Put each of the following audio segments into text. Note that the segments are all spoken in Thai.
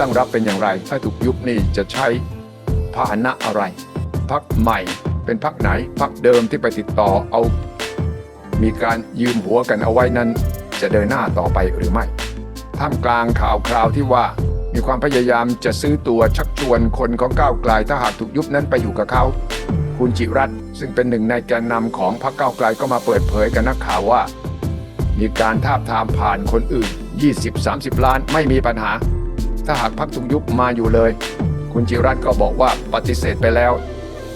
ตั้งรับเป็นอย่างไร ถ้าถูกยุบนี่จะใช้พาหนะอะไร พักใหม่เป็นพักไหนพักเดิมที่ไปติดต่อเอา มีการยืมหัวกันเอาไว้นั้น จะเดินหน้าต่อไปหรือไม่ท่ามกลางข่าวคราวที่ว่ามีความพยายามจะซื้อตัวชักชวนคนของก้าวไกลถ้าหากถูกยุบนั้นไปอยู่กับเขาคุณจิรัตซึ่งเป็นหนึ่งในแกนนำของพรรคก้าวไกลก็มาเปิดเผยกับนักข่าวว่า มีการทาบทามผ่านคนอื่น 20-30 ล้านไม่มีปัญหา ถ้าหากพรรคถูกยุบมาอยู่เลย คุณจิรัตน์ก็บอกว่าปฏิเสธไปแล้ว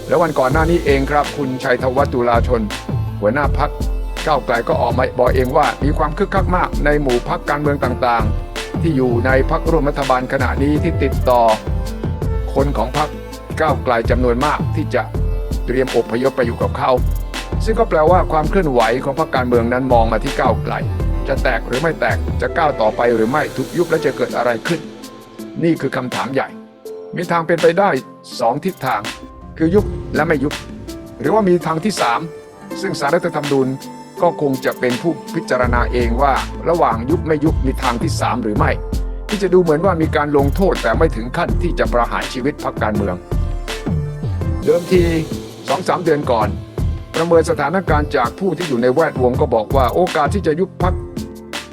แล้ววันก่อนหน้านี้เองครับ คุณชัยธวัฒน์ตุลาชน หัวหน้าพักก้าวไกลก็ออกมาบอกเองว่ามีความคึกคักมากในหมู่พักการเมืองต่างๆ ที่อยู่ในพักร่วมรัฐบาลขณะนี้ที่ติดต่อ คนของพักก้าวไกลจำนวนมากที่จะเตรียมอพยพไปอยู่กับเขา ซึ่งก็แปลว่าความเคลื่อนไหวของพรรคการเมืองนั้นมองมาที่ก้าวไกล จะแตกหรือไม่แตกจะก้าวต่อไปหรือไม่ถูกยุบแล้วจะเกิดอะไรขึ้น นี่คือคำถามใหญ่ มีทางเป็นไปได้สองทิศทาง คือยุบและไม่ยุบ หรือว่ามีทางที่ 3 ซึ่งสารรัฐธรรมนูญก็คงจะเป็นผู้พิจารณาเองว่า ระหว่างยุบไม่ยุบมีทางที่ 3 หรือไม่ ที่จะดูเหมือนว่ามีการลงโทษแต่ไม่ถึงขั้นที่จะประหารชีวิตพรรคการเมือง เดิมทีสองสามเดือนก่อน ประเมินสถานการณ์จากผู้ที่อยู่ในแวดวงก็บอกว่าโอกาสที่จะยุบพรรค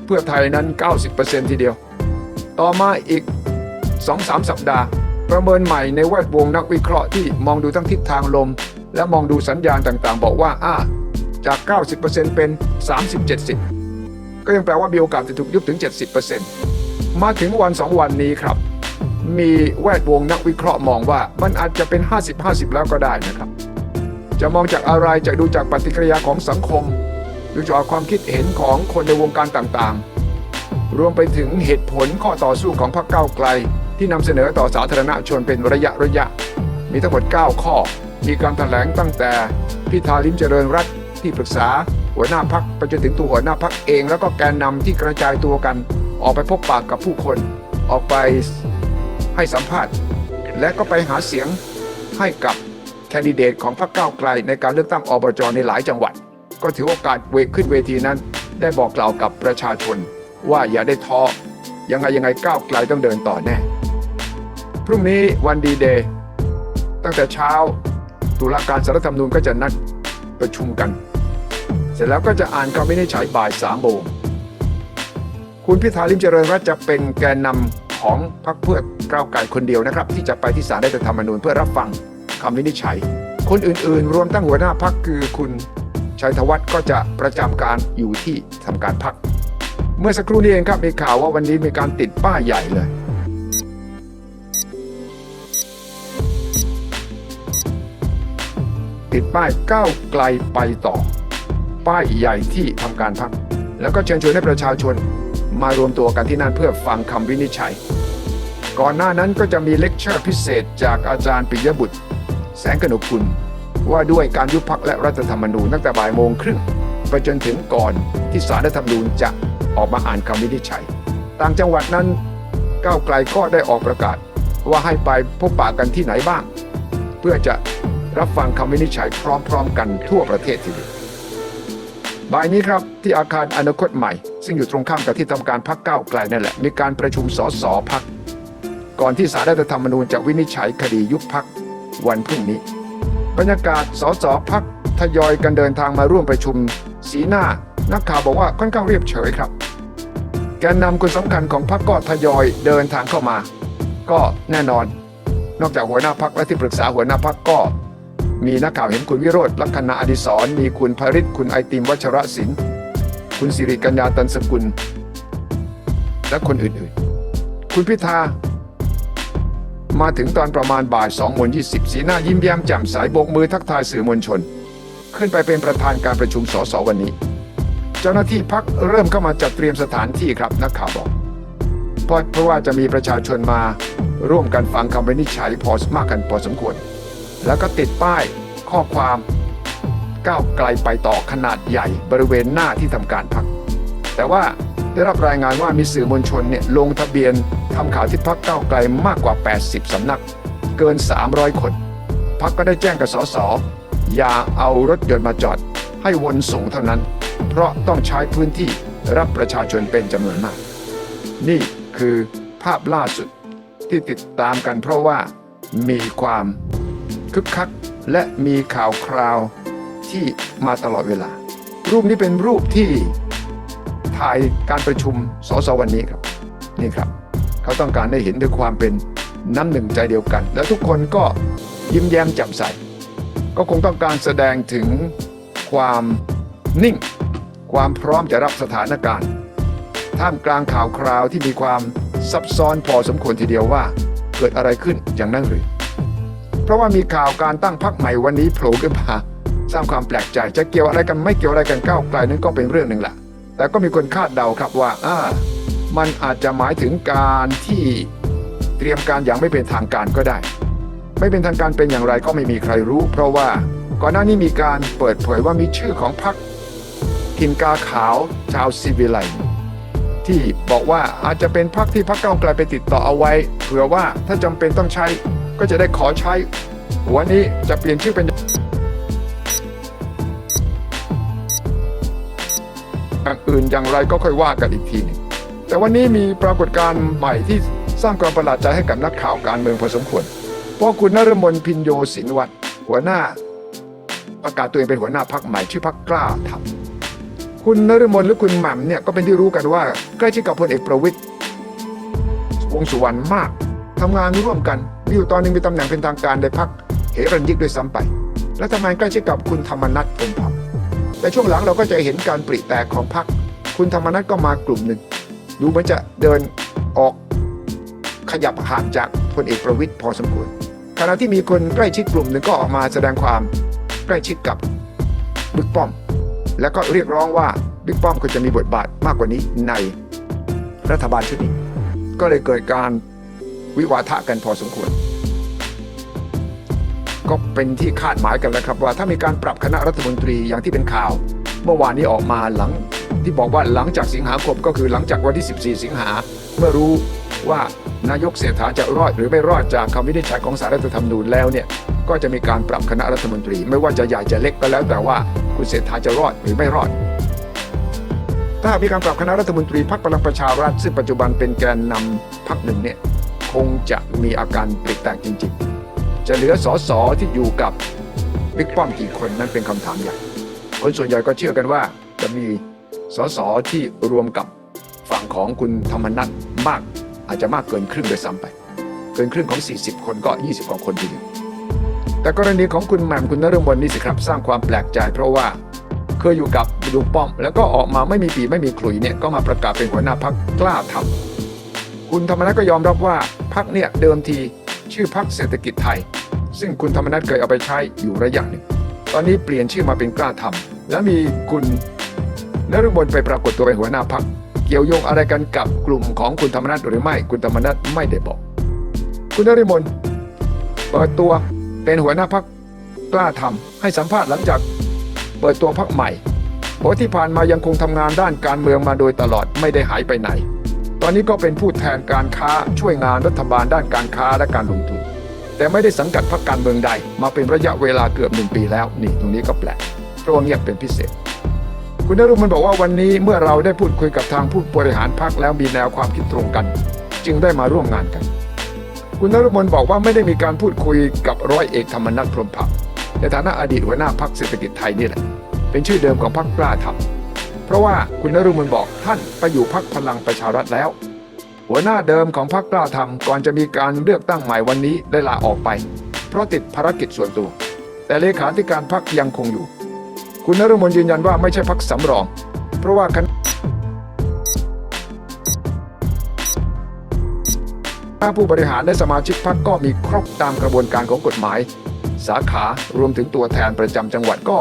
เพื่อไทยนั้น 90%ทีเดียว ต่อมาอีก 2-3 สัปดาห์ ประเมินใหม่ในแวดวงนักวิเคราะห์ที่มองดูทั้งทิศทางลม และมองดูสัญญาณต่างๆ บอกว่าอ่าจาก 90%เป็น 30-70 ก็ยังแปลว่ามีโอกาสจะถูกยุบถึง 70%มาถึงวัน 2 วันนี้ครับ มีแวดวงนักวิเคราะห์มองว่ามันอาจจะเป็น 50-50 แล้วก็ได้นะครับ จะมองจากอะไรจะดูจากปฏิกิริยาของสังคมดูจากความคิดเห็นของคนในวงการต่างๆ รวมไปถึงเหตุผลข้อต่อสู้ของพรรคก้าวไกล ที่นำเสนอต่อสาธารณชนเป็นระยะระยะ มีทั้งหมด 9 ข้อ มีการแถลงตั้งแต่พิธาลิมเจริญรัตน์ที่ปรึกษาหัวหน้าพักไปจนถึงตัวหัวหน้าพักเอง แล้วก็แกนนำที่กระจายตัวกัน ออกไปพบปากกับผู้คน ออกไปให้สัมภาษณ์ และก็ไปหาเสียงให้กับแคนดิเดตของพรรคก้าวไกล ในการเลือกตั้งอบจในหลายจังหวัด ก็ถือโอกาสเวขึ้นเวทีนั้น ได้บอกกล่าวกับประชาชน ว่าอย่าได้ท้อยังไงยังไงก้าวไกลต้องเดินต่อแน่ พรุ่งนี้วันดีเดย์ตั้งแต่เช้าตุลาการสารธรรมนูญก็จะนัดประชุมกัน เสร็จแล้วก็จะอ่านคำวินิจฉัยบ่ายสามโมงคุณพิธาลิมเจริญรัตจะเป็นแกนนำของพรรคเพื่อก้าวไกลคนเดียวนะครับ ที่จะไปที่ศาลรัฐธรรมนูญเพื่อรับฟังคำวินิจฉัย คนอื่นๆ รวมตั้งหัวหน้าพักคือคุณชัยธวัฒน์ก็จะประจำการอยู่ที่ทำการพัก เมื่อสักครู่นี้เองครับมีข่าวว่าวันนี้มีการติดป้ายใหญ่เลย ติดป้ายก้าวไกลไปต่อ ป้ายใหญ่ที่ทำการพัก แล้วก็เชิญชวนให้ประชาชนมารวมตัวกันที่นั่นเพื่อฟังคำวินิจฉัย ก่อนหน้านั้นก็จะมีเลคเชอร์พิเศษจากอาจารย์ปิยบุตร แสงกนกคุณว่าด้วยการยุบพักและรัฐธรรมนูญตั้งแต่บ่ายโมงครึ่งไปจนถึงก่อนที่สารรัฐธรรมนูญจะออกมาอ่านคำวินิจฉัย ต่างจังหวัดนั้นก้าวไกลก็ได้ออกประกาศ ว่าให้ไปพบปะกันที่ไหนบ้าง เพื่อจะ รับฟังคำวินิจฉัยพร้อมๆ กันทั่วประเทศทีเดียวบ่ายนี้ครับที่อาคารอนาคตใหม่ ซึ่งอยู่ตรงข้ามกับที่ทำการพักเก้าไกลนั่นแหละ มีการประชุมสสพัก ก่อนที่สารรัฐธรรมนูญจะวินิจฉัยคดียุบพักวันพรุ่งนี้ บรรยากาศสสพักทยอยกันเดินทางมาร่วมประชุม สีหน้า นักข่าวบอกว่าค่อนข้างเรียบเฉยครับ แกนนำคนสำคัญของพรรคก็ทยอยเดินทางเข้ามา ก็แน่นอน นอกจากหัวหน้าพักและที่ปรึกษาหัวหน้าพักก็ มีนักข่าวเห็นคุณวิโรธลักษณะอดิศรมีคุณภริศคุณไอติมวัชรศิลป์คุณสิริกัญญาตันสกุล และคนอื่นๆ คุณพิธา มาถึงตอนประมาณบ่าย2โมง20สีหน้ายิ้มแย้มแจ่มใสโบกมือทักทายสื่อมวลชน ขึ้นไปเป็นประธานการประชุมสสวันนี้ เจ้าหน้าที่พักเริ่มเข้ามาจัดเตรียมสถานที่ครับนักข่าวบอกเพราะเพราะว่าจะมีประชาชนมาร่วมกันฟังคำวินิจฉัยพอมากกันพอสมควร แล้วก็ติดป้ายข้อความก้าวไกลไปต่อขนาดใหญ่บริเวณหน้าที่ทำการพัก แต่ว่าได้รับรายงานว่ามีสื่อมวลชนเนี่ยลงทะเบียนทำข่าวที่พักก้าวไกลมากกว่า 80สำนัก เกิน 300 คน พักก็ได้แจ้งกับสสอย่าเอารถยนต์มาจอด ให้วนส่งเท่านั้น เพราะต้องใช้พื้นที่รับประชาชนเป็นจำนวนมาก นี่คือภาพล่าสุดที่ติดตามกันเพราะว่ามีความ คึกคัก และมีข่าวคราวที่มาตลอดเวลา รูปนี้เป็นรูปที่ถ่ายการประชุมสสวันนี้ครับนี่ครับ เขาต้องการได้เห็นด้วยความเป็นน้ำหนึ่งใจเดียวกัน และทุกคนก็ยิ้มแย้มแจ่มใส ก็คงต้องการแสดงถึงความนิ่ง ความพร้อมจะรับสถานการณ์ ท่ามกลางข่าวคราวที่มีความซับซ้อนพอสมควรทีเดียวว่าเกิดอะไรขึ้นอย่างนั้นหรือ ราะว่ามีข่าวการตั้งพรรคใหม่วันนี้โผล่ขึ้นมาสร้างความแปลกใจจะเกี่ยวอะไรกันไม่เกี่ยวอะไรกันก้าวไกลนั้นก็เป็นเรื่องหนึ่งแหละแต่ก็มีคนคาดเดาครับว่าอ่ามันอาจจะหมายถึงการที่เตรียมการอย่างไม่เป็นทางการก็ได้ ไม่เป็นทางการเป็นอย่างไรก็ไม่มีใครรู้ เพราะว่าก่อนหน้านี้มีการเปิดเผยว่ามีชื่อของพรรคกินกาขาวชาวซิวิไลที่บอกว่าอาจจะเป็นพรรคที่พรรคก้าวไกลไปติดต่อเอาไว้เผื่อว่าถ้าจำเป็นต้องใช้ ก็จะได้ขอใช้ วันนี้จะเปลี่ยนชื่อเป็นอย่างอื่นอย่างไรก็ค่อยว่ากันอีกทีนึงแต่วันนี้มีปรากฏการณ์ใหม่ที่สร้างความประหลาดใจให้กับนักข่าวการเมืองพอสมควร เพราะคุณนรมนพินโยสินวัตรหัวหน้า ประกาศตัวเองเป็นหัวหน้าพรรคใหม่ชื่อพรรคกล้าทำคุณนฤมลหรือคุณหม่ำเนี่ยก็เป็นที่รู้กันว่าใกล้ชิดกับพลเอกประวิตยวงสุวรรณมากทำงานร่วมกัน มีอยู่ตอนหนึงมีตำแหน่งเป็นทางการในพักเหรัญยิกด้วยซ้ำไป และทำงานใกล้ชิดกับคุณธรรมนัฐพรหมเผ่าแต่ช่วงหลังเราก็จะเห็นการปริแตกของพักคุณธรรมนัฐก็มากลุ่มหนึ่ง ดูเหมือนจะเดินออกขยับห่างจากพลเอกประวิตยพอสมควรขณะที่มีคนใกล้ชิดกลุ่มหนึ่งก็ออกมาแสดงความใกล้ชิดกับบิ๊กป้อม แล้วก็เรียกร้องว่าบิ๊กป้อมควรจะมีบทบาทมากกว่านี้ในรัฐบาลชุดนี้ ก็เลยเกิดการ วิวาทะกันพอสมควร ก็เป็นที่คาดหมายกันแล้วครับว่าถ้ามีการปรับคณะรัฐมนตรีอย่างที่เป็นข่าว เมื่อวานนี้ออกมาหลัง ที่บอกว่าหลังจากสิงหาคมก็คือหลังจากวันที่ 14 สิงหาเมื่อรู้ว่านายกเศรษฐาจะรอดหรือไม่รอดจากคำวินิจฉัยของสารรัฐธรรมนูญแล้วเนี่ยก็จะมีการปรับคณะรัฐมนตรี ไม่ว่าจะใหญ่จะเล็กก็แล้วแต่ว่าคุณเศรษฐาจะรอดหรือไม่รอด ถ้ามีการปรับคณะรัฐมนตรีพรรคพลังประชารัฐซึ่งปัจจุบันเป็นแกนนำพรรคหนึ่งเนี่ย คงจะมีอาการปริแตกจริง ๆ จะเหลือสอสอที่อยู่กับบิ๊กป้อมกี่คนนั้นเป็นคำถามใหญ่คนส่วนใหญ่ก็เชื่อกันว่าจะมีสอสอที่รวมกับฝั่งของคุณธรรมนัฐมาก อาจจะมากเกินครึ่งโดยซ้ำไป เกินครึ่งของ 40 คนก็ 20กว่าคนทีเดียวแต่กรณีของคุณแหม่มคุณนฤมลนี่สิครับสร้างความแปลกใจ เพราะว่าเคยอยู่กับลุงป้อม แล้วก็ออกมาไม่มีปีไม่มีขลุยเนี่ยก็มาประกาศเป็นหัวหน้าพักกล้าทำ คุณธรรมนัฐก็ยอมรับว่าพักเนี่ยเดิมทีชื่อพักเศรษฐกิจไทย ซึ่งคุณธรรมนัฐเคยเอาไปใช้อยู่ระยะหนึ่ง ตอนนี้เปลี่ยนชื่อมาเป็นกล้าทำและมีคุณนฤมลไปปรากฏตัวเป็นหัวหน้าพักเกี่ยวโยงอะไรกันกับกลุ่มของคุณธรรมนัฐหรือไม่คุณธรรมนัฐไม่ได้บอก คุณนฤมลเปิดตัวเป็นหัวหน้าพักกล้าทำให้สัมภาษณ์หลังจากเปิดตัวพักใหม่บอกว่าที่ผ่านมายังคงทำงานด้านการเมืองมาโดยตลอดไม่ได้หายไปไหน ตอนนี้ก็เป็นผู้แทนการค้าช่วยงานรัฐบาลด้านการค้าและการลงทุน แต่ไม่ได้สังกัดพรรคการเมืองใด มาเป็นระยะเวลาเกือบหนึ่งปีแล้ว นี่ตรงนี้ก็แปลกเพราะว่าเงียบเป็นพิเศษ คุณนรุมันบอกว่าวันนี้เมื่อเราได้พูดคุยกับทางผู้บริหารพรรคแล้วมีแนวความคิดตรงกัน จึงได้มาร่วมงานกัน คุณนรุมนบอกว่าไม่ได้มีการพูดคุยกับร้อยเอกธรรมนัฐพรหมเผ่าในฐานะอดีตหัวหน้าพรรคเศรษฐกิจไทยนี่แหละเป็นชื่อเดิมของพรรคกล้าทำ ราะว่าคุณนรุมนบอกท่านไปอยู่พรรคพลังประชารัฐแล้ว หัวหน้าเดิมของพรรคกล้าทำก่อนจะมีการเลือกตั้งใหม่วันนี้ได้ลาออกไป เพราะติดภารกิจส่วนตัว แต่เลขาธิการพรรคยังคงอยู่ คุณนรุมนยืนยันว่าไม่ใช่พรรคสำรอง เพราะว่าคณะถ้าผู้บริหารและสมาชิกพรรคก็มีครบตามกระบวนการของกฎหมาย สาขารวมถึงตัวแทนประจำจังหวัดก็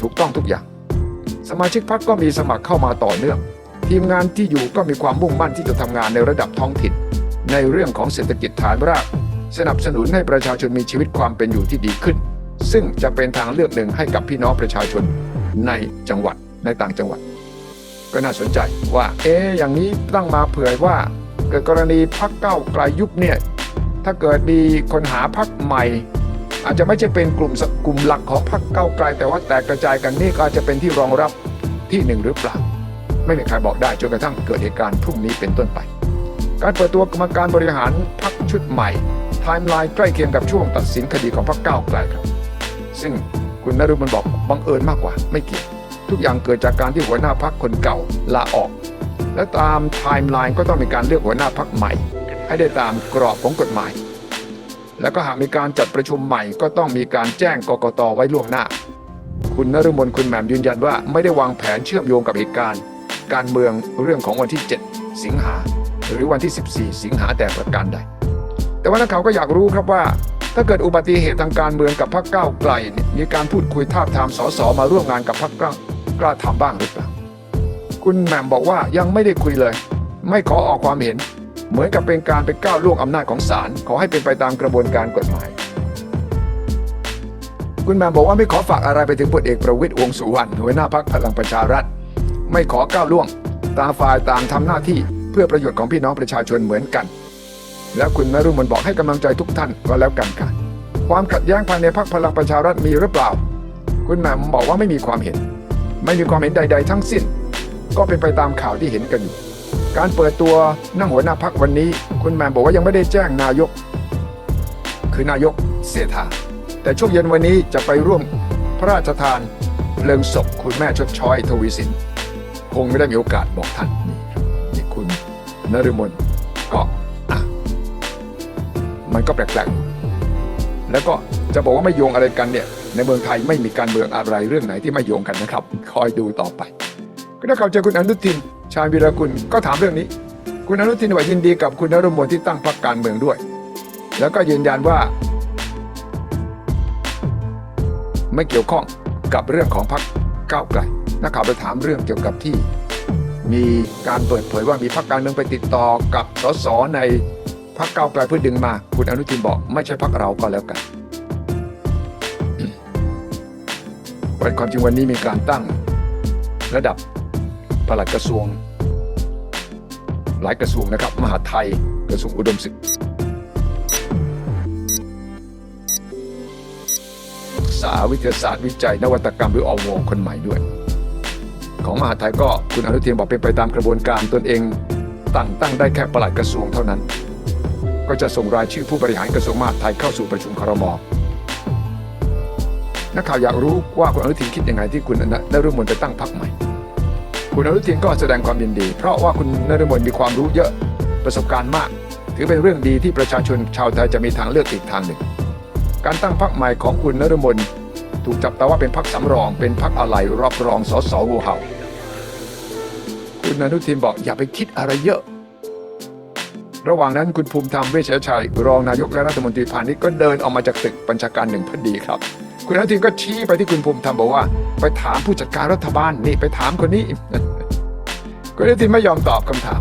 ถูกต้องทุกอย่าง สมาชิกพรรคก็มีสมัครเข้ามาต่อเนื่อง ทีมงานที่อยู่ก็มีความมุ่งมั่นที่จะทำงานในระดับท้องถิ่น ในเรื่องของเศรษฐกิจฐานราก สนับสนุนให้ประชาชนมีชีวิตความเป็นอยู่ที่ดีขึ้น ซึ่งจะเป็นทางเลือกหนึ่งให้กับพี่น้องประชาชนในจังหวัดในต่างจังหวัด ก็น่าสนใจว่า เอ๊อย่างนี้ตั้งมาเผื่อว่า เกิดกรณีพักเก้าไกลยุบเนี่ยถ้าเกิดมีคนหาพักใหม่ อาจจะไม่ใช่เป็นกลุ่มกลุ่มหลักของพักเก้าไกล แต่ว่าแตกกระจายกันนี่ก็อาจจะเป็นที่รองรับที่หนึ่งหรือเปล่า ไม่มีใครบอกได้จนกระทั่งเกิดเหตุการณ์พรุ่งนี้เป็นต้นไป การเปิดตัวกรรมการบริหารพรรคชุดใหม่ไทม์ไลน์ใกล้เคียงกับช่วงตัดสินคดีของพรรคเก้าไกลครับ ซึ่งคุณนรุมันบอกบังเอิญมากกว่าไม่เกี่ยวทุกอย่างเกิดจากการที่หัวหน้าพรรคคนเก่าลาออก และตามไทม์ไลน์ก็ต้องมีการเลือกหัวหน้าพรรคใหม่ ให้ได้ตามกรอบของกฎหมาย แล้วก็หากมีการจัดประชุมใหม่ก็ต้องมีการแจ้งกกตไว้ล่วงหน้า คุณนฤมลคุณแหม่มยืนยันว่าไม่ได้วางแผนเชื่อมโยงกับเหตุการณ์ การเมืองเรื่องของวันที่ 7 สิงหา หรือวันที่ 14 สิงหาแต่ประการใด แต่ว่านักข่าวก็อยากรู้ครับว่า ถ้าเกิดอุบัติเหตุทางการเมืองกับพรรคก้าวไกล มีการพูดคุยทาบทามสสมาร่วมงานกับพรรคกล้าทำบ้างหรือเปล่าคุณแหม่มบอกว่ายังไม่ได้คุยเลย ไม่ขอออกความเห็น เหมือนกับเป็นการไปก้าวล่วงอำนาจของศาลขอให้เป็นไปตามกระบวนการกฎหมาย คุณแม่มบอกว่าไม่ขอฝากอะไรไปถึงพลเอกประวิตยวงสุวรรณหัวหน้าพักพลังประชารัฐ ไม่ขอก้าวล่วงต่างฝ่ายต่างทำหน้าที่เพื่อประโยชน์ของพี่น้องประชาชนเหมือนกัน แล้วคุณนรุมนบอกให้กำลังใจทุกท่านก็แล้วกันค่ะความขัดแย้งภายในพรรคพลังประชารัฐมีหรือเปล่า คุณแม่มบอกว่าไม่มีความเห็น ไม่มีความเห็นใด ๆ ทั้งสิ้น ก็เป็นไปตามข่าวที่เห็นกันอยู่ การเปิดตัวนั่งหัวหน้าพักวันนี้ คุณแม่บอกว่ายังไม่ได้แจ้งนายก คือนายกเศรษฐาแต่ช่วงเย็นวันนี้จะไปร่วมพระราชทานเพลิงศพคุณแม่ชดช้อยทวีสิน คงไม่ได้มีโอกาสบอกท่านนี่นี่คุณนฤมลก็อะมันก็แปลกๆ แล้วก็จะบอกว่าไม่โยงอะไรกันเนี่ย ในเมืองไทยไม่มีการเมืองอะไรเรื่องไหนที่ไม่โยงกันนะครับ คอยดูต่อไปก็ถ้าเขาเจอคุณอนุทิน ชาญวีรกุลก็ถามเรื่องนี้ คุณอนุทินว่ายินดีกับคุณนรมนที่ตั้งพรรคการเมืองด้วย แล้วก็ยืนยันว่า ไม่เกี่ยวข้องกับเรื่องของพรรคก้าวไกลนักข่าวไปถามเรื่องเกี่ยวกับที่ มีการเปิดเผยว่ามีพรรคการเมืองไปติดต่อกับสสในพรรคก้าวไกลเพื่อดึงมา คุณอนุทินบอกไม่ใช่พรรคเราก็แล้วกันวันความจริงวันนี้มีการตั้งระดับ ปลัดกระทรวง หลายกระทรวงนะครับ มหาไทยกระทรวงอุดมศึกษาวิทยาศาสตร์วิจัย นวัตกรรมหรืออวคนใหม่ด้วย ของมหาไทยก็คุณอนุทินบอกเป็นไปตามกระบวนการตนเองตั้งตั้งได้แค่ปลัดกระทรวงเท่านั้น ก็จะส่งรายชื่อผู้บริหารกระทรวงมหาดไทยเข้าสู่ประชุมครมนักข่าวอยากรู้ว่าคุณอนุทินคิดยังไงที่คุณนฤมลไปตั้งพรรคใหม่ คุณอนุทินก็แสดงความยินดี เพราะว่าคุณนฤมลมีความรู้เยอะประสบการณ์มาก ถือเป็นเรื่องดีที่ประชาชนชาวไทยจะมีทางเลือกอีกทางหนึ่ง การตั้งพรรคใหม่ของคุณนฤมลถูกจับตาว่าเป็นพรรคสำรอง เป็นพรรคอะไรรับรองสสงูเห่า คุณอนุทินบอกอย่าไปคิดอะไรเยอะระหว่างนั้นคุณภูมิธรรมเวชชัย รองนายกและรัฐมนตรีพาณิชย์ก็เดินออกมาจากตึกบัญชาการหนึ่งพอดีครับ คุณอนุทินก็ชี้ไปที่คุณภูมิธรรมบอกว่า ไปถามผู้จัดการรัฐบาลนี่ไปถามคนนี้ คุณอนุทินไม่ยอมตอบคำถาม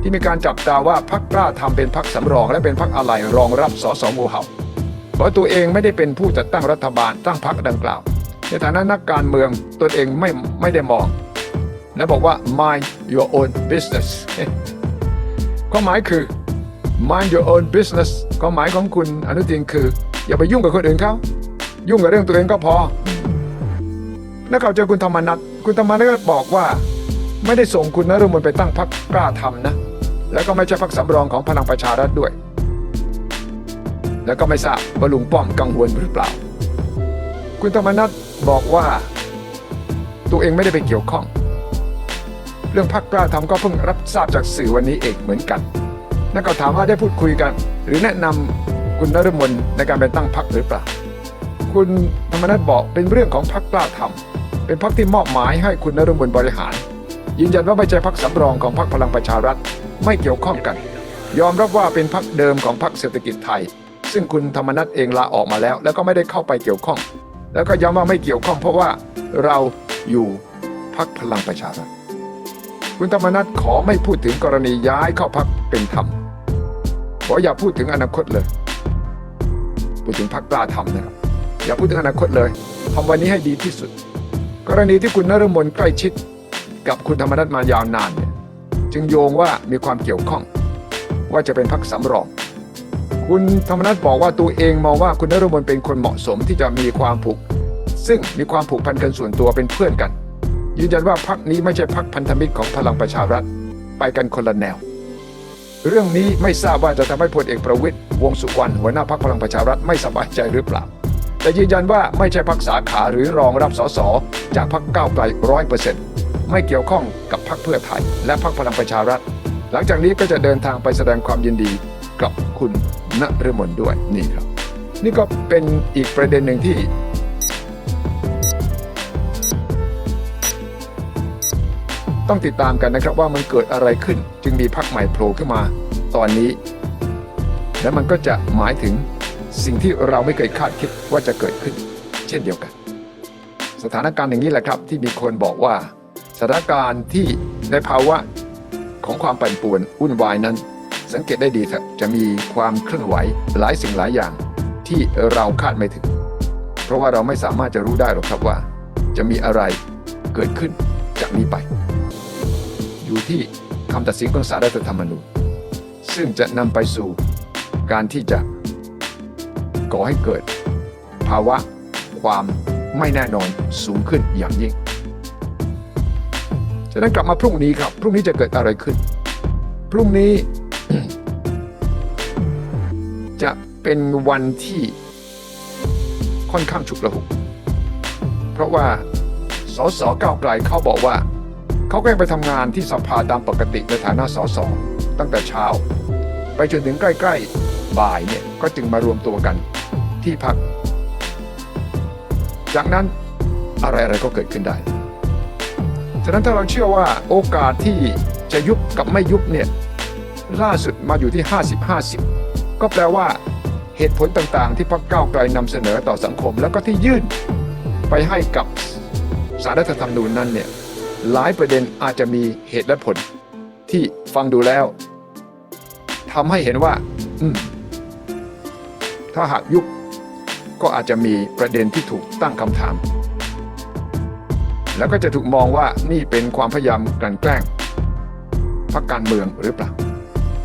ที่มีการจับตาว่าพักกล้าทำเป็นพักสำรอง และเป็นพักอะไรรองรับสสงูเห่าเพราะตัวเองไม่ได้เป็นผู้จัดตั้งรัฐบาลตั้งพักดังกล่าว ในฐานะนักการเมืองตนเองไม่ไม่ได้มอง และบอกว่า mind your own business ความหมายคือ mind your own business ความหมายของคุณอนุทินคือ อย่าไปยุ่งกับคนอื่นเขา ยุ่งกับเรื่องตัวเองก็พอ นักข่าวเจอคุณธรรมนัทคุณธรรมนัทก็บอกว่า ไม่ได้ส่งคุณนฤมลไปตั้งพรรคกล้าทำนะ แล้วก็ไม่ใช่พรรคสำรองของพลังประชารัฐด้วย แล้วก็ไม่ทราบว่าลุงป้อมกังวลหรือเปล่า คุณธรรมนัทบอกว่า ตัวเองไม่ได้ไปเกี่ยวข้อง เรื่องพรรคกล้าทำก็เพิ่งรับทราบจากสื่อวันนี้เองเหมือนกันนักข่าวถามว่าได้พูดคุยกัน หรือแนะนำคุณนฤมลในการไปตั้งพรรคหรือเปล่า คุณธรรมนัฐบอกเป็นเรื่องของพรรคกล้าทำเป็นพรรคที่มอบหมายให้คุณนฤมลบริหาร ยืนยันว่าไม่ใช่พรรคสำรองของพรรคพลังประชารัฐไม่เกี่ยวข้องกัน ยอมรับว่าเป็นพรรคเดิมของพรรคเศรษฐกิจไทย ซึ่งคุณธรรมนัฐเองลาออกมาแล้ว แล้วก็ไม่ได้เข้าไปเกี่ยวข้อง แล้วก็ย้ำว่าไม่เกี่ยวข้องเพราะว่าเราอยู่พรรคพลังประชารัฐคุณธรรมนัฐขอไม่พูดถึงกรณีย้ายเข้าพรรคเป็นธรรมขออย่าพูดถึงอนาคตเลย พูดถึงพรรคกล้าทำนะครับ อย่าพูดถึงอนาคตเลยทำวันนี้ให้ดีที่สุด กรณีที่คุณนฤมลใกล้ชิด กับคุณธรรมนัฐมายาวนานเนี่ยจึงโยงว่ามีความเกี่ยวข้อง ว่าจะเป็นพรรคสำรอง คุณธรรมนัฐบอกว่าตัวเองมองว่าคุณนฤมลเป็นคนเหมาะสมที่จะมีความผูก ซึ่งมีความผูกพันกันส่วนตัวเป็นเพื่อนกัน ยืนยันว่าพรรคนี้ไม่ใช่พรรคพันธมิตรของพลังประชารัฐไปกันคนละแนว เรื่องนี้ไม่ทราบว่าจะทำให้พลเอกประวิตยวงสุวรรณหัวหน้าพักพลังประชารัฐไม่สบายใจหรือเปล่า แต่ยืนยันว่าไม่ใช่พักสาขาหรือรองรับสสจากพักก้าวไกลร้อยเปอร์เซ็นต์ไม่เกี่ยวข้องกับพักเพื่อไทย และพักพลังประชารัฐ หลังจากนี้ก็จะเดินทางไปแสดงความยินดีกับคุณณฤมลด้วยนี่ครับ นี่ก็เป็นอีกประเด็นหนึ่งที่ต้องติดตามกันนะครับว่ามันเกิดอะไรขึ้น จึงมีพักใหม่โผล่ขึ้นมา ตอนนี้ และมันก็จะหมายถึง สิ่งที่เราไม่เคยคาดคิดว่าจะเกิดขึ้น เช่นเดียวกัน สถานการณ์อย่างนี้แหละครับ ที่มีคนบอกว่า สถานการณ์ที่ในภาวะของความปั่นป่วนวุ่นวายนั้น สังเกตได้ดีครับจะมีความเคลื่อนไหวหลายสิ่งหลายอย่างที่เราคาดไม่ถึง เพราะว่าเราไม่สามารถจะรู้ได้หรอกครับว่า จะมีอะไรเกิดขึ้นจากนี้ไป อยู่ที่คำตัดสินของสารรัฐธรรมนูญซึ่งจะนำไปสู่การที่จะ ก่อให้เกิด ภาวะความไม่แน่นอนสูงขึ้นอย่างยิ่ง ฉะนั้นกลับมาพรุ่งนี้ครับ พรุ่งนี้จะเกิดอะไรขึ้น พรุ่งนี้ จะเป็นวันที่ค่อนข้างฉุกละหุก เพราะว่าสสก้าวไกลเขาบอกว่า เขาก็ยังไปทำงานที่สภาตามปกติในฐานะสสตั้งแต่เช้า ไปจนถึงใกล้ ๆ บ่ายเนี่ยก็จึงมารวมตัวกันที่พัก จากนั้นอะไรๆก็เกิดขึ้นได้ ฉะนั้นถ้าเราเชื่อว่าโอกาสที่จะยุบกับไม่ยุบเนี่ยล่าสุดมาอยู่ที่ 50-50 ก็แปลว่าเหตุผลต่างๆ ที่พรรคก้าวไกลนำเสนอต่อสังคม แล้วก็ที่ยื่นไปให้กับสารรัฐธรรมนูญนั้นเนี่ยหลายประเด็นอาจจะมีเหตุและผลที่ฟังดูแล้วทำให้เห็นว่า อืม ถ้าหากยุบก็อาจจะมีประเด็นที่ถูกตั้งคำถาม แล้วก็จะถูกมองว่านี่เป็นความพยายามกลั่นแกล้งพรรคการเมืองหรือเปล่า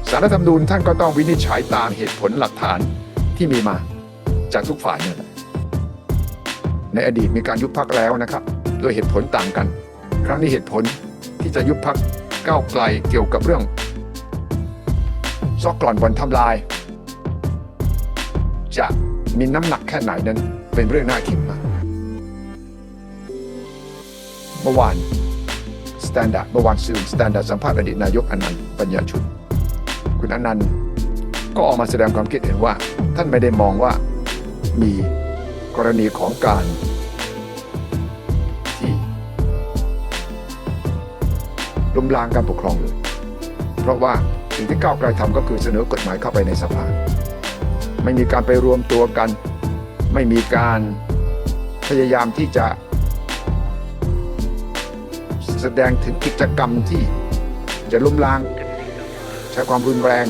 สารรัฐธรรมนูญท่านก็ต้องวินิจฉัยตามเหตุผลหลักฐานที่มีมาจากทุกฝ่ายนั่นแหละในอดีตมีการยุบพักแล้วนะครับด้วยเหตุผลต่างกัน ครั้งนี้เหตุผลที่จะยุบพักก้าวไกลเกี่ยวกับเรื่องซอกกร่อนบ่อนทำลาย จะมีน้ำหนักแค่ไหนนั้นเป็นเรื่องน่าคิดมากเมื่อวานสแตนดาร์ดเมื่อวานสื่อสแตนดาร์ดสัมภาษณ์อดีตนายกอนันต์ปัญญาชุนคุณอนันต์ก็ออกมาแสดงความคิดเห็นว่า ท่านไม่ได้มองว่ามีกรณีของการที่ล้มล้างการปกครองเลย เพราะว่าสิ่งที่ก้าวไกลทำก็คือเสนอกฎหมายเข้าไปในสภา ไม่มีการไปรวมตัวกัน ไม่มีการพยายามที่จะ แสดงถึงกิจกรรมที่จะล้มล้าง ใช้ความรุนแรง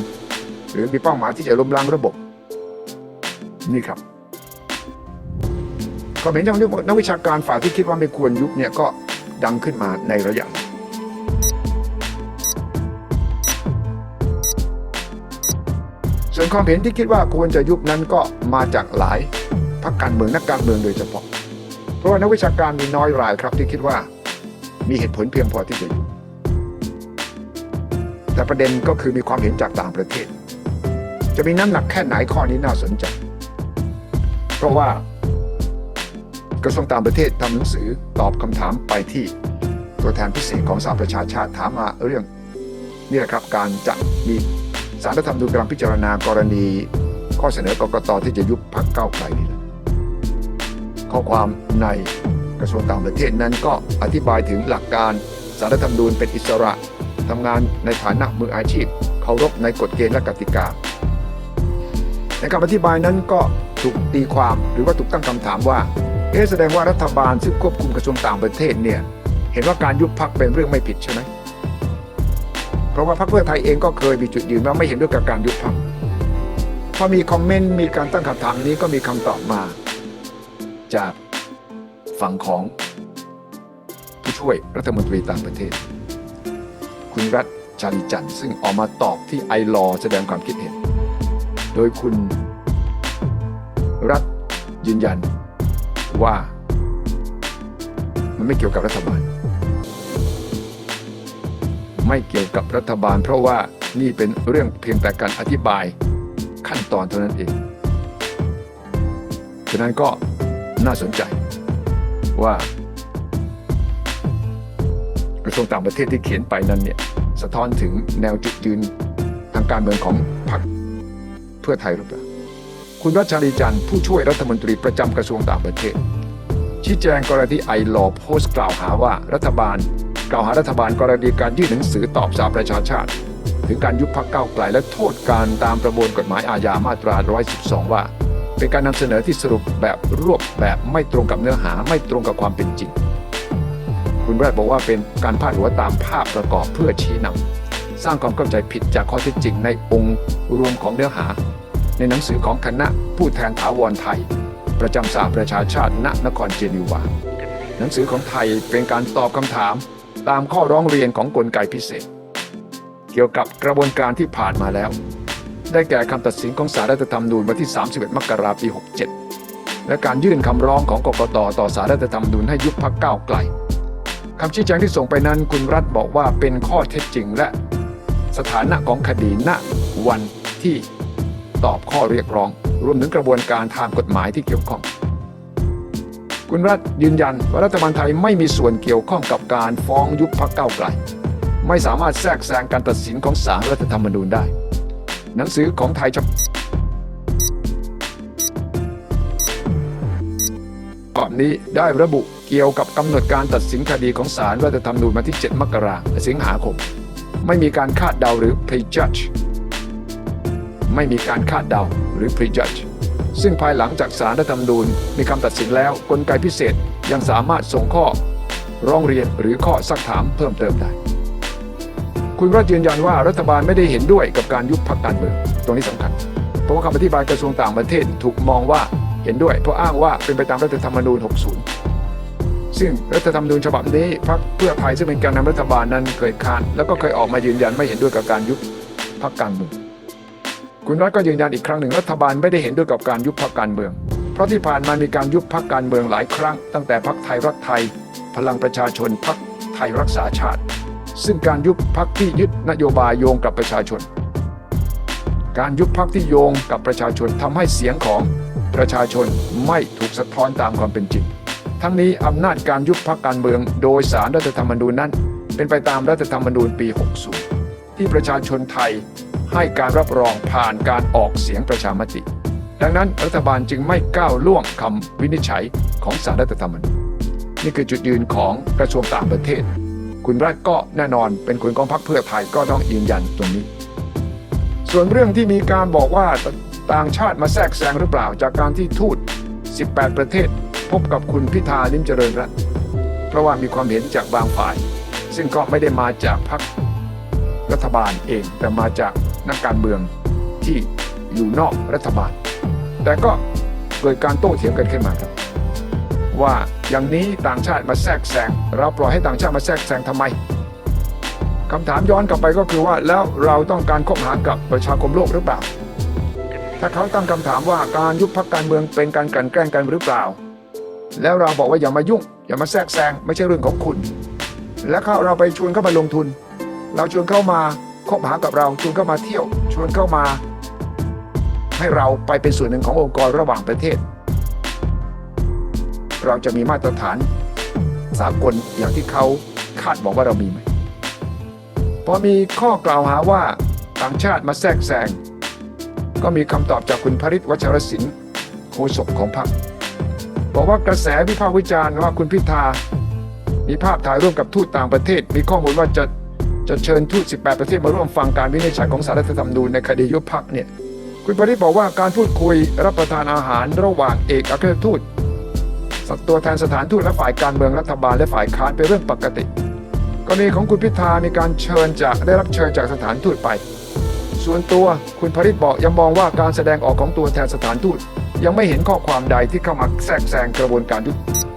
หรือมีเป้าหมายที่จะล้มล้างระบบ นี่ครับความเห็นจากนักวิชาการฝ่ายที่คิดว่าไม่ควรยุบเนี่ยก็ดังขึ้นมาในระยะ ส่วนความเห็นที่คิดว่าควรจะยุบนั้นก็มาจากหลายพรรคการเมืองนักการเมืองโดยเฉพาะ เพราะว่านักวิชาการมีน้อยรายครับที่คิดว่ามีเหตุผลเพียงพอที่จะยุบแต่ประเด็นก็คือมีความเห็นจากต่างประเทศ จะมีน้ำหนักแค่ไหนข้อนี้น่าสนใจ เพราะว่ากระทรวงต่างประเทศทำหนังสือตอบคำถามไปที่ตัวแทนพิเศษของสหประชาชาติถามมาเรื่องนี่แหละครับการจะมี สารรัฐธรรมนูญกำลังพิจารณากรณี ข้อเสนอกกตที่จะยุบพรรคก้าวไกลนี่แหละข้อความในกระทรวงต่างประเทศนั้นก็อธิบายถึงหลักการสารรัฐธรรมนูญเป็นอิสระทำงานในฐานะมืออาชีพ เคารพในกฎเกณฑ์และกติกาในคำอธิบายนั้นก็ถูกตีความหรือว่าถูกตั้งคำถามว่าเอ๊ะแสดงว่ารัฐบาลซึ่งควบคุมกระทรวงต่างประเทศเนี่ยเห็นว่าการยุบพักเป็นเรื่องไม่ผิดใช่ไหม เพราะว่าพรรคเพื่อไทยเองก็เคยมีจุดยืนว่าไม่เห็นด้วยกับการยุบพักพอมีคอมเมนต์มีการตั้งคำถามนี้ก็มีคำตอบมา จากฝั่งของผู้ช่วยรัฐมนตรีต่างประเทศ คุณรัฐชาลิจันทร์ซึ่งออกมาตอบที่ไอรอแสดงความคิดเห็น โดยคุณรัฐยืนยันว่า มันไม่เกี่ยวกับรัฐบาล ไม่เกี่ยวกับรัฐบาล เพราะว่านี่เป็นเรื่องเพียงแต่การอธิบายขั้นตอนเท่านั้นเอง ฉะนั้นก็น่าสนใจว่ากระทรวงต่างประเทศที่เขียนไปนั้นเนี่ยสะท้อนถึงแนวจุดยืนทางการเมืองของพรรคเพื่อไทยหรือเปล่าคุณรัชชาลีจันทร์ผู้ช่วยรัฐมนตรีประจำกระทรวงต่างประเทศ ชี้แจงกรณีไอลอโพสต์กล่าวหาว่ารัฐบาล กล่าวหารัฐบาลกรณีการยื่นหนังสือตอบสาประชาชาติ ถึงการยุบพักเก้าวไกลและโทษการตามประมวลกฎหมายอาญามาตรา 112 ว่า เป็นการนำเสนอที่สรุปแบบรวบแบบไม่ตรงกับเนื้อหาไม่ตรงกับความเป็นจริง คุณแรดบอกว่าเป็นการพาดหัวตามภาพประกอบเพื่อชี้นำสร้างความเข้าใจผิดจากข้อเท็จจริงในองค์รวมของเนื้อหา ในหนังสือของคณะผู้แทนถาวรไทย ประจำสหประชาชาติณนครเจนีวาหนังสือของไทยเป็นการตอบคำถาม ตามข้อร้องเรียนของกลไกพิเศษ เกี่ยวกับกระบวนการที่ผ่านมาแล้ว ได้แก่คำตัดสินของสารรัฐธรรมนูญวันที่ 31 มกราคมปี 67 และการยื่นคำร้องของกกตต่อสารรัฐธรรมนูญให้ยุบพักก้าวไกลคำชี้แจงที่ส่งไปนั้นคุณรัฐบอกว่าเป็นข้อเท็จจริงและ สถานะของคดีณวันที่ตอบข้อเรียกร้อง รวมถึงกระบวนการทางกฎหมายที่เกี่ยวข้อง คุณรัฐยืนยันว่ารัฐบาลไทยไม่มีส่วนเกี่ยวข้องกับการฟ้องยุบพักเก้าวไกล ไม่สามารถแทรกแซงการตัดสินของศาลรัฐธรรมนูญได้ หนังสือของไทยฉบับนี้ได้ระบุเกี่ยวกับกำหนดการตัดสินคดีของศาลรัฐธรรมนูญวันที่ 7 มกราคมสิงหาคม ไม่มีการคาดเดาหรือ prejudge ไม่มีการคาดเดาหรือ prejudge ซึ่งภายหลังจากสารรัฐธรรมนูญมีคำตัดสินแล้วกลไกพิเศษยังสามารถส่งข้อร้องเรียนหรือข้อซักถามเพิ่มเติมได้ คุณรัฐยืนยันว่ารัฐบาลไม่ได้เห็นด้วยกับการยุบพักการเมืองตรงนี้สำคัญ เพราะว่าคำอธิบายกระทรวงต่างประเทศถูกมองว่าเห็นด้วย เพราะอ้างว่าเป็นไปตามรัฐธรรมนูญ 60 ซึ่งรัฐธรรมนูญฉบับนี้พรรคเพื่อไทยซึ่งเป็นแกนนำรัฐบาลนั้นเคยค้านแล้วก็เคยออกมายืนยันไม่เห็นด้วยกับการยุบพักการเมือง คุณรัฐก็ยืนยันอีกครั้งหนึ่งรัฐบาลไม่ได้เห็นด้วยกับการยุบพักการเมือง เพราะที่ผ่านมามีการยุบพักการเมืองหลายครั้ง ตั้งแต่พักไทยรักไทย พลังประชาชนพักไทยรักษาชาติ ซึ่งการยุบพักที่ยึดนโยบายโยงกับประชาชน การยุบพักที่โยงกับประชาชนทำให้เสียงของประชาชนไม่ถูกสะท้อนตามความเป็นจริง ทั้งนี้อำนาจการยุบพักการเมือง โดยสารรัฐธรรมนูญนั้น เป็นไปตามรัฐธรรมนูญปี 60 ที่ประชาชนไทย ให้การรับรองผ่านการออกเสียงประชามติ ดังนั้นรัฐบาลจึงไม่ก้าวล่วงคำวินิจฉัยของสารรัฐธรรมนูญนี่คือจุดยืนของกระทรวงต่างประเทศ คุณรัฐก็แน่นอนเป็นคนของพรรคเพื่อไทยก็ต้องยืนยันตรงนี้ ส่วนเรื่องที่มีการบอกว่าต่างชาติมาแทรกแซงหรือเปล่าจากการที่ทูต 18 ประเทศ พบกับคุณพิธาลิมเจริญรัตเพราะว่ามีความเห็นจากบางฝ่าย ซึ่งก็ไม่ได้มาจากพรรครัฐบาลเองแต่มาจาก นักการเมืองที่อยู่นอกรัฐบาล แต่ก็เกิดการโต้เถียงกันขึ้นมาครับ ว่าอย่างนี้ต่างชาติมาแทรกแซงเราปล่อยให้ต่างชาติมาแทรกแซงทำไมคำถามย้อนกลับไปก็คือว่าแล้วเราต้องการคบหากับประชาคมโลกหรือเปล่า ถ้าเขาตั้งคำถามว่าการยุบพักการเมืองเป็นการกลั่นแกล้งกันหรือเปล่า แล้วเราบอกว่าอย่ามายุ่ง อย่ามาแทรกแซงไม่ใช่เรื่องของคุณ แล้วเขาเราไปชวนเข้ามาลงทุน เราชวนเข้ามา คบหากับเราชวนเข้ามาเที่ยว ชวนเข้ามา ให้เราไปเป็นส่วนหนึ่งขององค์กรระหว่างประเทศ เราจะมีมาตรฐานสากลอย่างที่เขาคาดบอกว่าเรามีไหมพอมีข้อกล่าวหาว่าต่างชาติมาแทรกแซงก็มีคำตอบจากคุณพริตวัชรศิลป์โฆษกของพรรคบอกว่ากระแสวิพากษ์วิจารณ์ว่าคุณพิธา มีภาพถ่ายร่วมกับทูตต่างประเทศ มีข้อมูลว่าจะ จะเชิญทูต 18 ประเทศมาร่วมฟังการวินิจฉัยของสารรัฐธรรมนูญในคดียุบพักเนี่ยคุณปริบอกว่าการพูดคุยรับประทานอาหารระหว่างเอกอัครทูตสัตว์ตัวแทนสถานทูตและฝ่ายการเมืองรัฐบาลและฝ่ายค้านเป็นเรื่องปกติกรณีของคุณพิธามีการเชิญจากได้รับเชิญจากสถานทูตไป ส่วนตัวคุณพริตบอกยังมองว่าการแสดงออกของตัวแทนสถานทูตยังไม่เห็นข้อความใดที่เข้ามาแทรกแซงกระบวนการยุติ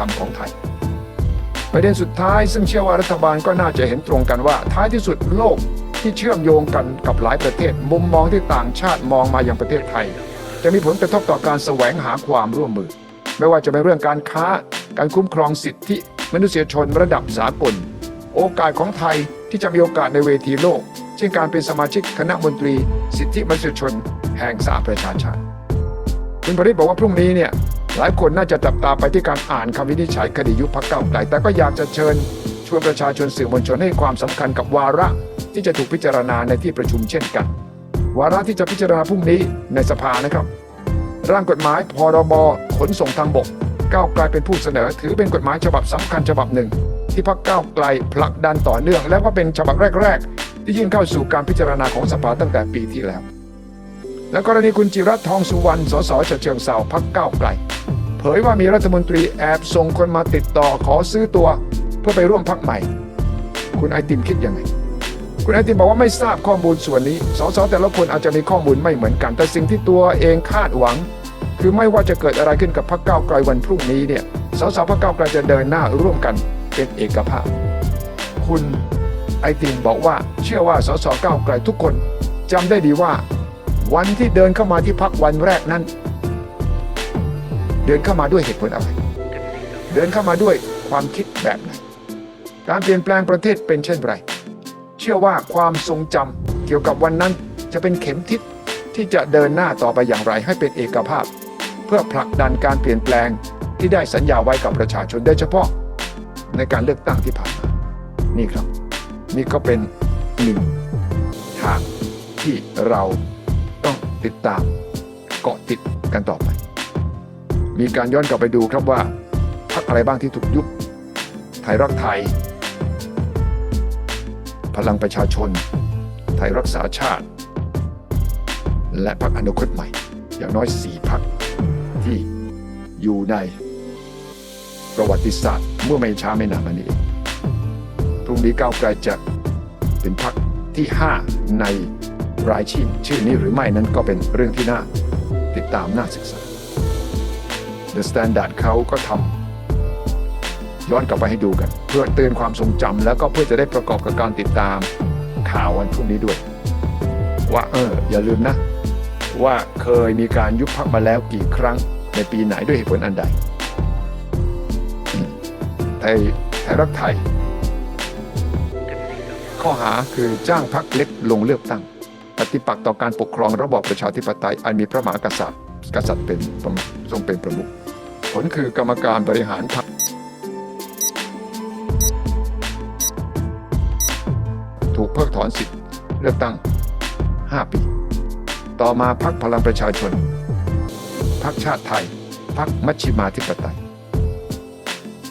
รรมของไทย ประเด็นสุดท้ายซึ่งเชื่อว่ารัฐบาลก็น่าจะเห็นตรงกันว่า ท้ายที่สุดโลกที่เชื่อมโยงกันกับหลายประเทศ มุมมองที่ต่างชาติมองมาอย่างประเทศไทย จะมีผลกระทบต่อการแสวงหาความร่วมมือ ไม่ว่าจะเป็นเรื่องการค้า การคุ้มครองสิทธิ มนุษยชนระดับสากล โอกาสของไทยที่จะมีโอกาสในเวทีโลก เช่นการเป็นสมาชิกคณะมนตรี สิทธิมนุษยชน แห่งสหประชาชาติคุณปริศบอกว่าพรุ่งนี้เนี่ย หลายคนน่าจะจับตาไปที่การอ่านคำวินิจฉัยคดียุบพักเก้าไกลแต่ก็อยากจะเชิญชวนประชาชนสื่อมวลชนให้ความสำคัญกับวาระที่จะถูกพิจารณาในที่ประชุมเช่นกัน วาระที่จะพิจารณาพรุ่งนี้ในสภานะครับ ร่างกฎหมายพรบขนส่งทางบกก้าวไกลเป็นผู้เสนอ ถือเป็นกฎหมายฉบับสำคัญฉบับหนึ่ง ที่พรรคก้าวไกลผลักดันต่อเนื่อง และก็เป็นฉบับแรก ๆ ที่ยื่นเข้าสู่การพิจารณาของสภาตั้งแต่ปีที่แล้ว และกรณีคุณจิรัตทองสุวรรณ สสฉะเชิงเซาพักเก้าไกล เผยว่ามีรัฐมนตรีแอบส่งคนมาติดต่อขอซื้อตัว เพื่อไปร่วมพักใหม่ คุณไอติมคิดยังไง คุณไอติมบอกว่าไม่ทราบข้อมูลส่วนนี้ สสแต่ละคนอาจจะมีข้อมูลไม่เหมือนกัน แต่สิ่งที่ตัวเองคาดหวัง คือไม่ว่าจะเกิดอะไรขึ้นกับพรรคก้าไกลวันพรุ่งนี้เนี่ย สสพรรคก้าไกลจะเดินหน้าร่วมกันเป็นเอกภาพ คุณไอติมบอกว่าเชื่อว่าสสเก้าไกลทุกคนจำได้ดีว่า วันที่เดินเข้ามาที่พักวันแรกนั้น เดินเข้ามาด้วยเหตุผลอะไร เดินเข้ามาด้วยความคิดแบบไหนการเปลี่ยนแปลงประเทศเป็นเช่นไร เชื่อว่าความทรงจำเกี่ยวกับวันนั้นจะเป็นเข็มทิศที่จะเดินหน้าต่อไปอย่างไรให้เป็นเอกภาพ เพื่อผลักดันการเปลี่ยนแปลงที่ได้สัญญาไว้กับประชาชนโดยเฉพาะ ในการเลือกตั้งที่ผ่านมา นี่ครับ นี่ก็เป็นหนึ่งทางที่เรา ต้องติดตามเกาะติดกันต่อไป มีการย้อนกลับไปดูครับว่าพรรคอะไรบ้างที่ถูกยุบไทยรักไทย พลังประชาชน ไทยรักษาชาติ และพรรคอนาคตใหม่ อย่างน้อยสี่พรรคที่อยู่ในประวัติศาสตร์ เมื่อไม่ช้าไม่นานมานี้พรุ่งนี้ก้าวไกลจะเป็นพรรคที่ 5 ใน รายชื่อชื่อนี้หรือไม่นั้นก็เป็นเรื่องที่น่าติดตามน่าศึกษา The Standard เขาก็ทำย้อนกลับไปให้ดูกัน เพื่อเตือนความทรงจำแล้วก็เพื่อจะได้ประกอบกับการติดตามข่าววันพรุ่งนี้ด้วย ว่าเออ อย่าลืมนะ ว่าเคยมีการยุบพักมาแล้วกี่ครั้งในปีไหนด้วยเหตุผลอันใดไทยไทยรักไทย ข้อหาคือจ้างพักเล็กลงเลือกตั้ง ปฏิปักษ์ต่อการปกครองระบอบประชาธิปไตยอันมีพระมหากษัตริย์ กษัตริย์เป็นทรงเป็นประมุขผลคือกรรมการบริหารพรรคถูกเพิกถอนสิทธิ์เลือกตั้ง 5 ปี ต่อมาพรรคพลังประชาชนพรรคชาติไทยพรรคมัชชิมาธิปไตย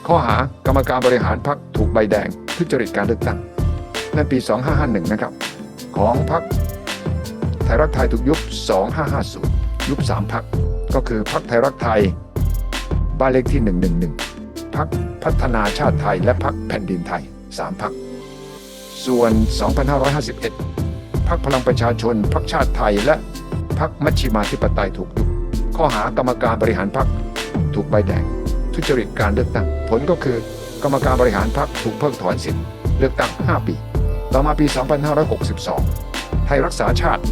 ข้อหากรรมการบริหารพรรคถูกใบแดงทุจริตการเลือกตั้งในปี 2551 นะครับ ของพรรค ทยรักไทยถูกยุบ 2550 ยุบ 3พรรคก็คือพรรคไทยรักไทย บ้านเลขที่ 111พรรคพัฒนาชาติไทยและพรรคแผ่นดินไทย 3พรรคส่วน 2551พรรคพลังประชาชนพรรคชาติไทยและพรรคมัชชิมาธิปไตยถูกยุบ ข้อหากรรมการบริหารพรรคถูกใบแดง ทุจริตการเลือกตั้ง ผลก็คือกรรมการบริหารพรรคถูกเพิกถอนสิทธิ์เลือกตั้ง 5 ปี ต่อมาปี 2562 ไทยรักษาชาติ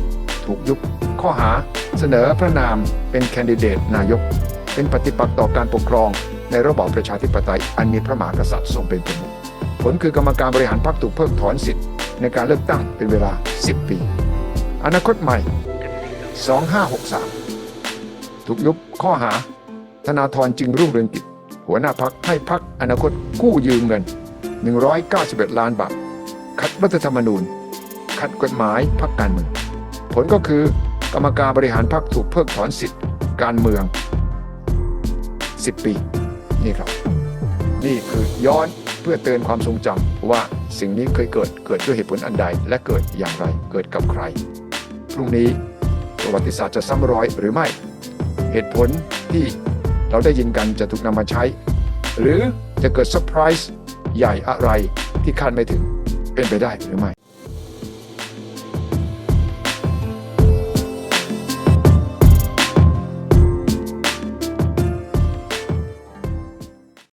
ถูกยุบ ข้อหาเสนอพระนามเป็นแคนดิเดตนายก เป็นปฏิปักษ์ต่อการปกครองในระบอบประชาธิปไตย อันมีพระมหากษัตริย์ทรงเป็นประมุขผลคือกรรมการบริหารพรรคถูกเพิกถอนสิทธิ์ในการเลือกตั้งเป็นเวลา 10 ปี อนาคตใหม่ 2563 ถูกยุบข้อหา ธนาธรจึงรุ่งเรืองกิจ หัวหน้าพักให้พักอนาคตกู้ยืมเงิน 191 ล้านบาท ขัดรัฐธรรมนูญ ขัดกฎหมายพักการเมือง ลก็คือกรรมการบริหารพักถูกเพิกถอนสิทธิ์การเมือง 10 ปี นี่ครับ นี่คือย้อนเพื่อเตือนความทรงจำว่าสิ่งนี้เคยเกิดเกิดด้วยเหตุผลอันใดและเกิดอย่างไรเกิดกับใครพรุ่งนี้ประวัติศาสตร์จะซ้ำรอยหรือไม่ เหตุผลที่เราได้ยินกันจะถูกนำมาใช้ หรือจะเกิดเซอร์ไพรส์ใหญ่อะไรที่คาดไม่ถึงเป็นไปได้หรือไม่